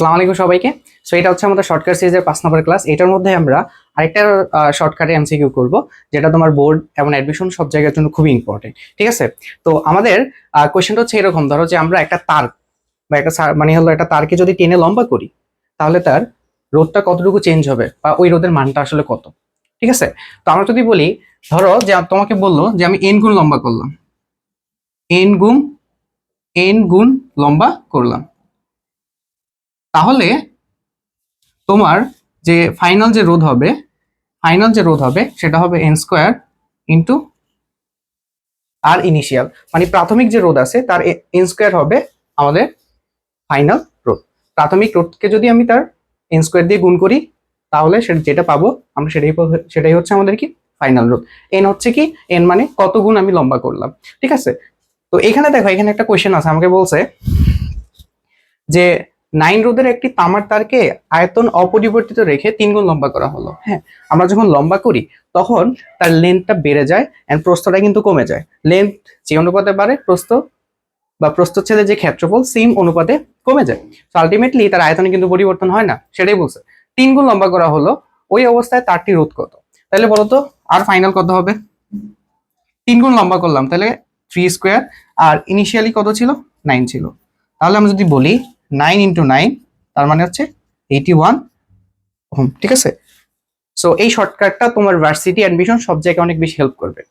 সালাম আলাইকুম সবাইকে। সো এটা হচ্ছে আমাদের শর্টকাট সিরিজের পাঁচ নম্বর ক্লাস এটার মধ্যে আমরা আরেকটা শর্টকাটে এমসিকিউ করব, যেটা তোমার বোর্ড এবং অ্যাডমিশন সব জায়গার জন্য খুবই ইম্পর্টেন্ট ঠিক আছে? তো আমাদের কোয়েশ্চেনটা হচ্ছে এরকম, ধরো যে আমরা একটা তার, বা একটা মানে হলো একটা তারকে যদি টেনে লম্বা করি, তাহলে তার রোদটা কতটুকু চেঞ্জ হবে, বা ওই রোদের মানটা আসলে কত? ঠিক আছে? তো আমরা যদি বলি, ধরো যে তোমাকে বলল যে আমি এন গুণ লম্বা করলাম। এন গুণ এন গুণ লম্বা করলাম। তাহলে তোমার যে ফাইনাল যে রোধ হবে ফাইনাল যে রোধ হবে সেটা হবে N square into R initial মানে প্রাথমিক যে রোধ আছে তার এন স্কোয়ার হবে আমাদের ফাইনাল রোধ। প্রাথমিক রোধকে যদি আমি তার এন স্কোয়ার দিয়ে গুণ করি, তাহলে সেটা যেটা পাবো, আমরা সেটাই সেটাই হচ্ছে আমাদের কি? ফাইনাল রোধ। এন হচ্ছে কি? এন মানে কত গুণ আমি লম্বা করলাম। ঠিক আছে? তো এখানে দেখো, এখানে একটা কোয়েশ্চেন আছে, আমাকে বলছে যে নাইন রোদের একটি তামার তারকে আয়তন অপরিবর্তিত রেখে তিন গুণ লম্বা করা হলো। হ্যাঁ আমরা যখন লম্বা করি, তখন তার লেন্থটা বেড়ে যায় এন্ড প্রস্থটা কিন্তু কমে যায়। লেন্থ যে অনুপাতে বাড়ে, প্রস্থ বা প্রস্থচ্ছেদের যে ক্ষেত্রফল সেম অনুপাতে কমে যায়। তো আলটিমেটলি তার আয়তনে কিন্তু পরিবর্তন হয় না, সেটাই বলছে। তিন গুণ লম্বা করা হলো, ওই অবস্থায় তারটি রোধ কত? তাহলে বলতো, আর ফাইনাল কত হবে? তিন গুণ লম্বা করলাম, তাহলে থ্রি স্কোয়ার আর ইনিশিয়ালি কত ছিল? নাইন ছিল। তাহলে আমি যদি বলি নাইন ইন্টু নাইন তার মানে হচ্ছে এইটি ওয়ান হোম, ঠিক আছে? সো এই শর্টকাটটা তোমার ভার্সিটি অ্যাডমিশন সব জায়গায় অনেক বেশি হেল্প করবে।